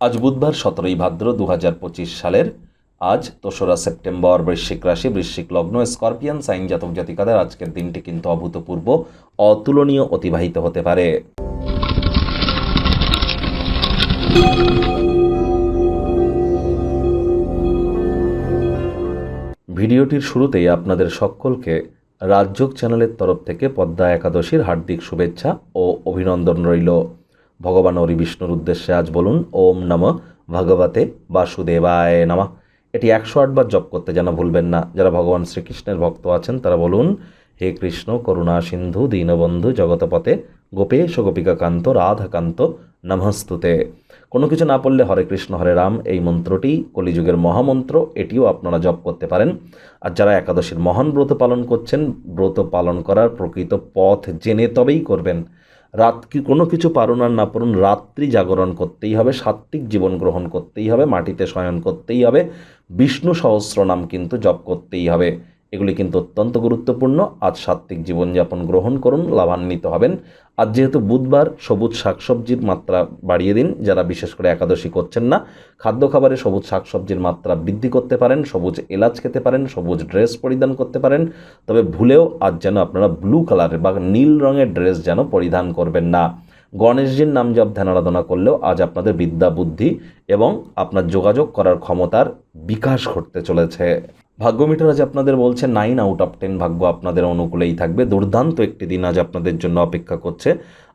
আজ বুধবার সতেরোই ভাদ্র দু হাজার পঁচিশ সালের, আজ দোসরা সেপ্টেম্বর বৃশ্চিক রাশি, বৃশ্চিক লগ্ন, স্করপিয়ান, সাইন জাতক জাতিকাদের আজকের দিনটি কিন্তু অভূতপূর্ব, অতুলনীয়, অতিবাহিত হতে পারে। ভিডিওটির শুরুতেই আপনাদের সকলকে রাজযোগ চ্যানেলের তরফ থেকে পদ্মা একাদশীর হার্দিক শুভেচ্ছা ও অভিনন্দন রইল। ভগবান হরি বিষ্ণুর উদ্দেশ্যে আজ বলুন, ওম নম ভগবতে বাসুদেবায় নমঃ। এটি একশো আটবার জপ করতে যেন ভুলবেন না। যারা ভগবান শ্রীকৃষ্ণের ভক্ত আছেন, তারা বলুন, হে কৃষ্ণ, করুণা সিন্ধু, দীনবন্ধু, জগতপথে, গোপেশ গোপিকাকান্ত, রাধাকান্ত, নমস্তুতে। কোনো কিছু না পড়লে হরে কৃষ্ণ, হরে রাম, এই মন্ত্রটি কলিযুগের মহামন্ত্র, এটিও আপনারা জপ করতে পারেন। আর যারা একাদশীর মহান ব্রত পালন করছেন, ব্রত পালন করার প্রকৃত পথ জেনে তবেই করবেন। রাত কি কোনো কিছু পারুন আর না পারুন, রাত্রি জাগরণ করতেই হবে, সাত্ত্বিক জীবন গ্রহণ করতেই হবে, মাটিতে শয়ন করতেই হবে, বিষ্ণু সহস্র নাম কিন্তু জপ করতেই হবে। এগুলি কিন্তু অত্যন্ত গুরুত্বপূর্ণ। আজ সাত্ত্বিক জীবনযাপন গ্রহণ করুন, লাভান্বিত হবেন। আজ যেহেতু বুধবার সবুজ শাকসবজির মাত্রা বাড়িয়ে দিন, যারা বিশেষ করে একাদশী করছেন না খাদ্য খাবারে সবুজ শাকসবজির মাত্রা বৃদ্ধি করতে পারেন, সবুজ এলাচ খেতে পারেন, সবুজ ড্রেস পরিধান করতে পারেন। তবে ভুলেও আজ যেন আপনারা ব্লু কালারের বা নীল রঙের ড্রেস যেন পরিধান করবেন না। গণেশজির নাম জপ, ধ্যান আরাধনা করলেও আজ আপনাদের বিদ্যা বুদ্ধি এবং আপনার যোগাযোগ করার ক্ষমতার বিকাশ ঘটতে চলেছে। ভাগ্য মিটার আজ আপনাদের বলছে নাইন আউট অফ টেন ভাগ্য আপনাদের অনুকূলেই থাকবে। দুর্দান্ত একটি দিন আজ আপনাদের জন্য অপেক্ষা করছে।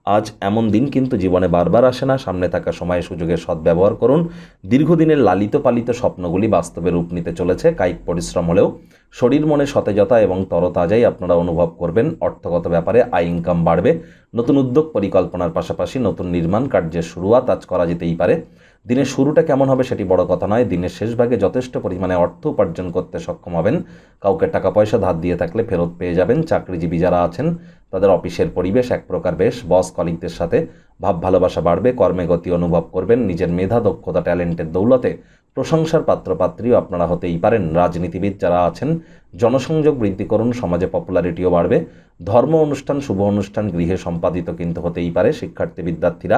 আজ এমন দিন কিন্তু জীবনে বারবার আসে না। সামনে থাকা সময় সুযোগের সদ্ব্যবহার করুন। দীর্ঘদিনের লালিত পালিত স্বপ্নগুলি বাস্তবে রূপ নিতে চলেছে। কায়িক পরিশ্রম হলেও শরীর, মনে সতেজতা এবং তরতাজাই আপনারা অনুভব করবেন। অর্থগত ব্যাপারে আয় ইনকাম বাড়বে। নতুন উদ্যোগ পরিকল্পনার পাশাপাশি নতুন নির্মাণ কার্যের শুরুয়াত আজ করা যেতেই পারে। দিনের শুরুটা কেমন হবে সেটি বড় কথা নয়। দিনের শেষ ভাগে যথেষ্ট পরিমাণে অর্থ উপার্জন করতে সক্ষম হবেন। কাউকে টাকা পয়সা ধার দিয়ে থাকলে ফেরত পেয়ে যাবেন। চাকরিজীবী যারা আছেন তাদের অফিসের পরিবেশ এক প্রকার বেশ। বস কলিগদের সাথে ভাব ভালোবাসা বাড়বে, কর্মে গতি অনুভব করবেন, নিজের মেধা, দক্ষতা, ট্যালেন্টের দৌলতে প্রশংসার পাত্রপাত্রীও আপনারা হতেই পারেন। রাজনীতিবিদ যারা আছেন, জনসংযোগ বৃদ্ধি করুন, সমাজে পপুলারিটিও বাড়বে। ধর্ম অনুষ্ঠান, শুভ অনুষ্ঠান গৃহে সম্পাদিত কিন্তু হতেই পারে। শিক্ষার্থী, বিদ্যার্থীরা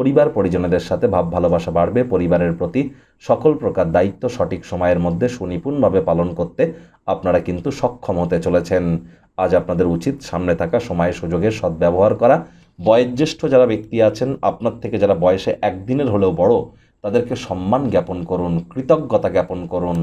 পরিবার পরিজনদের সাথে ভাব ভালোবাসা বাড়বে, পরিবারের প্রতি সকল প্রকার দায়িত্ব সঠিক সময়ের মধ্যে সুনিপুণভাবে পালন করতে আপনারা কিন্তু সক্ষম হতে চলেছেন। আজ আপনাদের উচিত সামনে থাকা, সময়, সুযোগের সদ্ব্যবহার করা। বয়োজ্যেষ্ঠ যারা ব্যক্তি আছেন, আপনার থেকে যারা বয়সে একদিনের হলেও বড়, তাদেরকে সম্মান জ্ঞাপন করুন, কৃতজ্ঞতা জ্ঞাপন করুন।